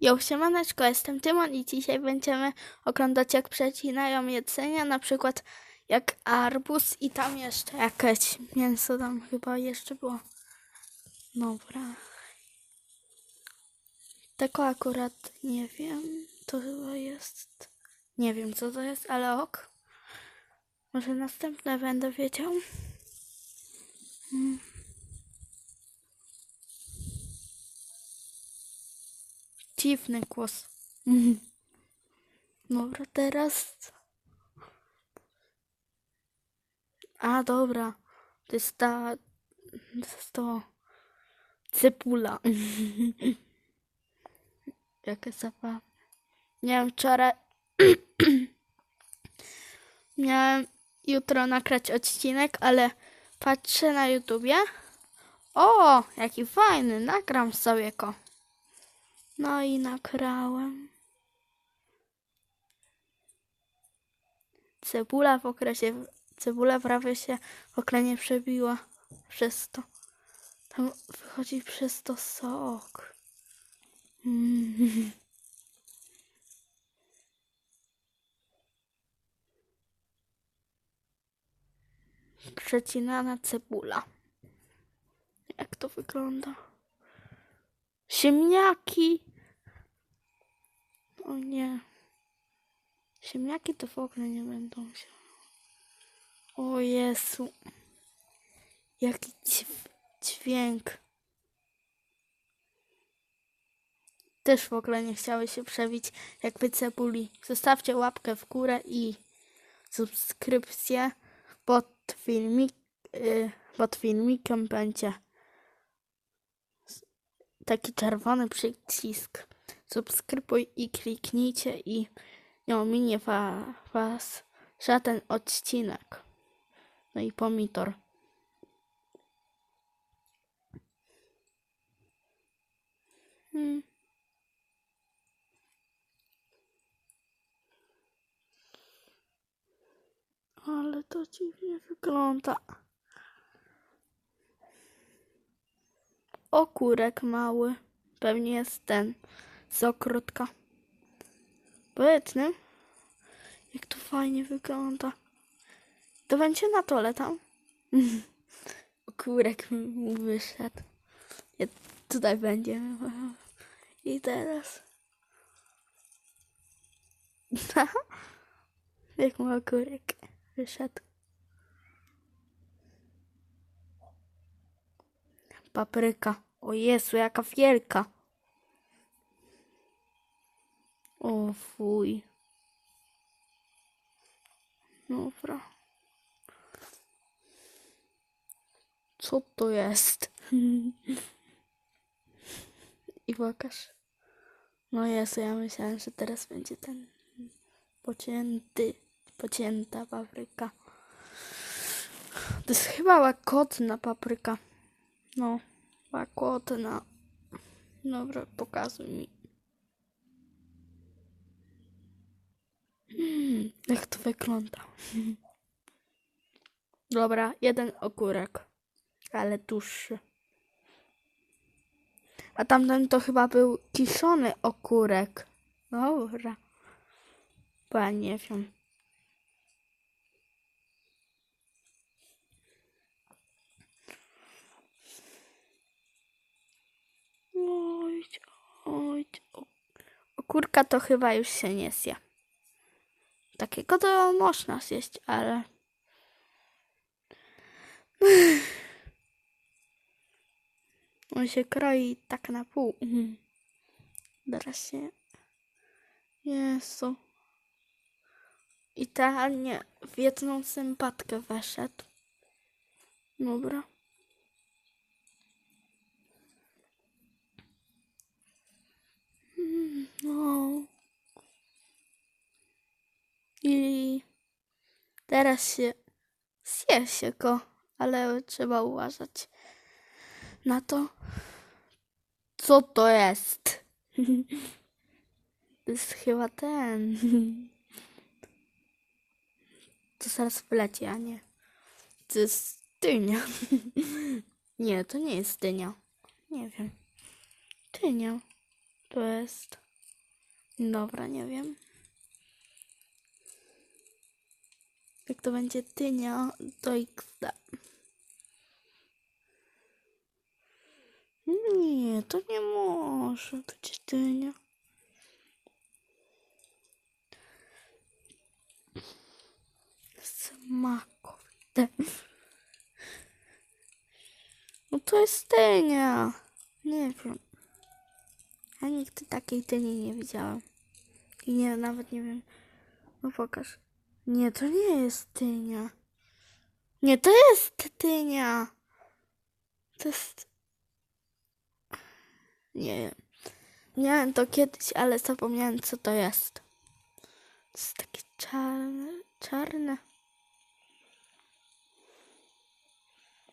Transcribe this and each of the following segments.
Jo, siemaneczko, jestem Tymon i dzisiaj będziemy oglądać jak przecinają jedzenia, na przykład jak arbuz i tam jeszcze jakieś mięso tam chyba jeszcze było. Dobra. Tego akurat nie wiem, to chyba jest... Nie wiem co to jest, ale ok. Może następne będę wiedział. Mm. Dziwny głos. Dobra, teraz. A, dobra. To jest ta. To jest to. Cebula. Jaka zabawa. Nie wiem, wczoraj. Miałem jutro nagrać odcinek, ale patrzę na YouTubie. O, jaki fajny, nagram sobie go. No i nakrałem. Cebula w okresie, cebula prawie się w ogóle nie przebiła przez to. Tam wychodzi przez to sok. Mm. Przecinana cebula. Jak to wygląda? Ziemniaki. O nie. Ziemniaki to w ogóle nie będą się. O Jezu. Jaki dźw- dźwięk. Też w ogóle nie chciały się przebić jakby cebuli. Zostawcie łapkę w górę i subskrypcję pod filmik, y, pod filmikiem będzie taki czerwony przycisk. Subskrybuj i kliknijcie i nie ominie wa, was żaden odcinek. No i pomidor. Hmm. Ale to dziwnie wygląda. Okurek mały. Pewnie jest ten z okrutka. Powiedzmy, jak to fajnie wygląda. To będzie na tole tam. Okurek mu wyszedł. Ja, tutaj będzie. I teraz. jak mu okurek wyszedł. Papryka. O Jezu, jaka wielka. O fuj. Dobra. Co to jest? I pokaż. No Jezu, ja myślałem, że teraz będzie ten pocięty, pocięta papryka. To jest chyba łagodna papryka. No, łagodna. Dobra, pokazuj mi. Mm, jak to wygląda? Dobra, jeden ogórek, ale dłuższy. A tamten to chyba był kiszony ogórek. Dobra. Bo ja nie wiem. Ogórka to chyba już się nie zje. Takiego to można zjeść, ale. On się kroi tak na pół. Mhm. Teraz się. Jezu. Idealnie w jedną sympatkę weszedł. Dobra. No. I teraz się zje się go, ale trzeba uważać na to, co to jest. To jest chyba ten. To zaraz wleci, a nie. To jest dynia. Nie, to nie jest dynia. Nie wiem. Dynia. To jest. Dobra, nie wiem. Jak to będzie tynia, to XD. Nie, to nie może być dynia. Smakowite. No to jest dynia. Nie wiem. Ja nigdy takiej dyni nie widziałem. I nie, nawet nie wiem. No pokaż. Nie, to nie jest dynia. Nie, to jest dynia. To jest... Nie wiem. Miałem to kiedyś, ale zapomniałem co to jest. To jest takie czarne, czarne.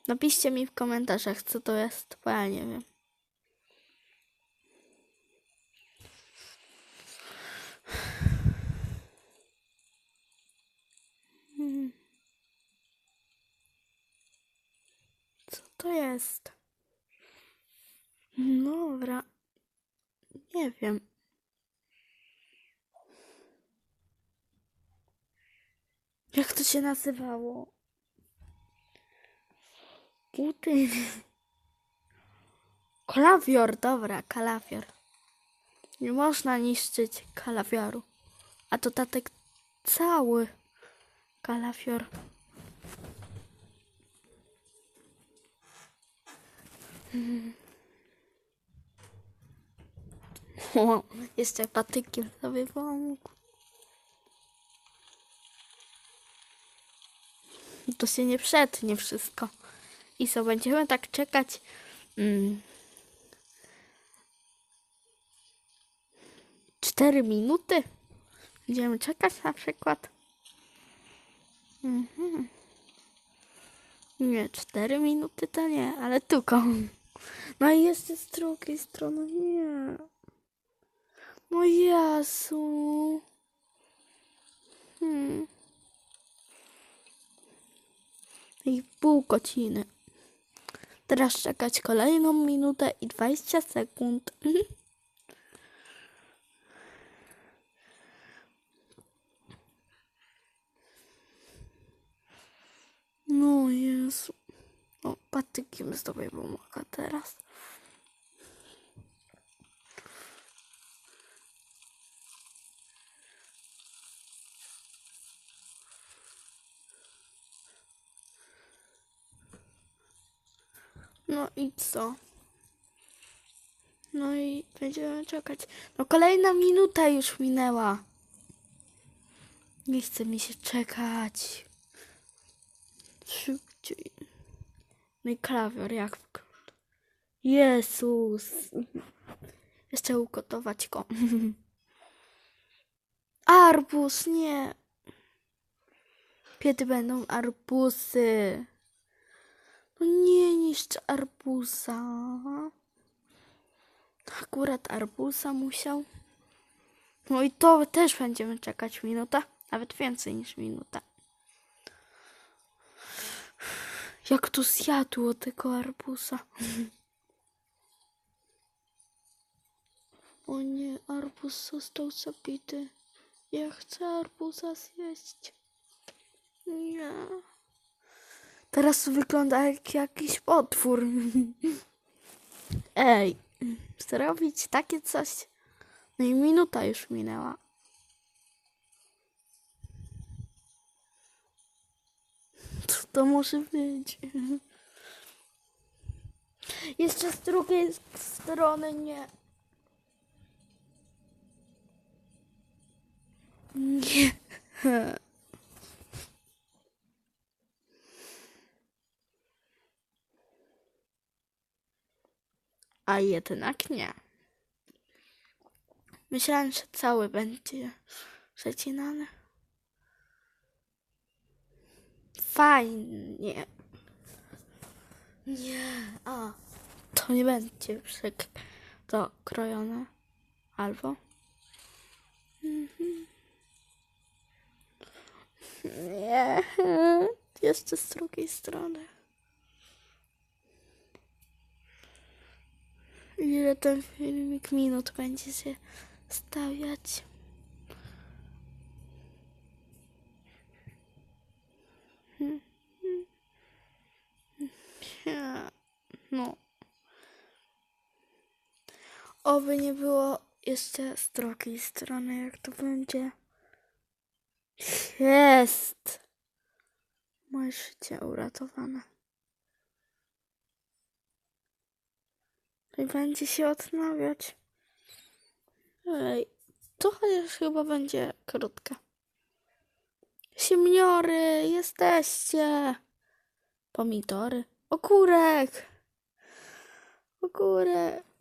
Napiszcie mi w komentarzach co to jest, bo ja nie wiem. Hmm. Co to jest? Dobra. Nie wiem. Jak to się nazywało? Buty. Kalafior, dobra, kalafior. Nie można niszczyć kalafioru. A to tatek cały kalafior. O, jeszcze patykiem sobie pomógł. To się nie przetnie wszystko. I co, będziemy tak czekać. Mm, cztery minuty? Będziemy czekać na przykład. Mhm. Nie, cztery minuty to nie, ale tylko. No i jeszcze z drugiej strony nie. No Jezu. Hmm. I pół godziny. Teraz czekać kolejną minutę i 20 sekund. Mhm. No Jezu. O, patykiem sobie pomaga teraz. No i co? No i będziemy czekać. No kolejna minuta już minęła. Nie chce mi się czekać. Szybciej. No i klawior jak wygląda. Jezus. Jeszcze ugotować go. Arbuz, nie. Kiedy będą arbusy? No nie niszcz arbuza. Akurat arbuza musiał. No i to też będziemy czekać minuta, nawet więcej niż minuta. Jak to zjadło tego arbuza. O nie, arbuz został zabity. Ja chcę arbuza zjeść. Nie. Teraz wygląda jak jakiś potwór. Ej, zrobić takie coś. No i minuta już minęła. Co to może być? Jeszcze z drugiej strony nie. Nie. A jednak nie. Myślałem, że cały będzie przecinany. Fajnie. Nie. A, to nie będzie przyk to krojone. Albo. Mhm. Nie. Jeszcze z drugiej strony. Ile ten filmik minut będzie się stawiać. No. Oby nie było jeszcze z drugiej strony, jak to będzie. Jest! Moje życie uratowane. I będzie się odnawiać. Ej, to chociaż chyba będzie krótka. Siemniory, jesteście! Pomidory. Ogórek! Ogórek!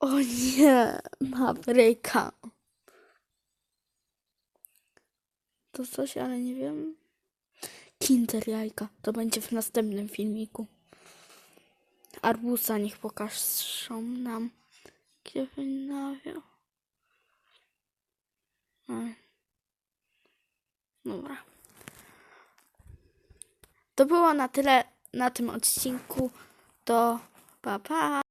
O nie, papryka. To coś, ale nie wiem. Kinder jajka. To będzie w następnym filmiku. Arbusa niech pokażą nam. Gdzie wynawiał. Dobra. To było na tyle na tym odcinku. To pa pa.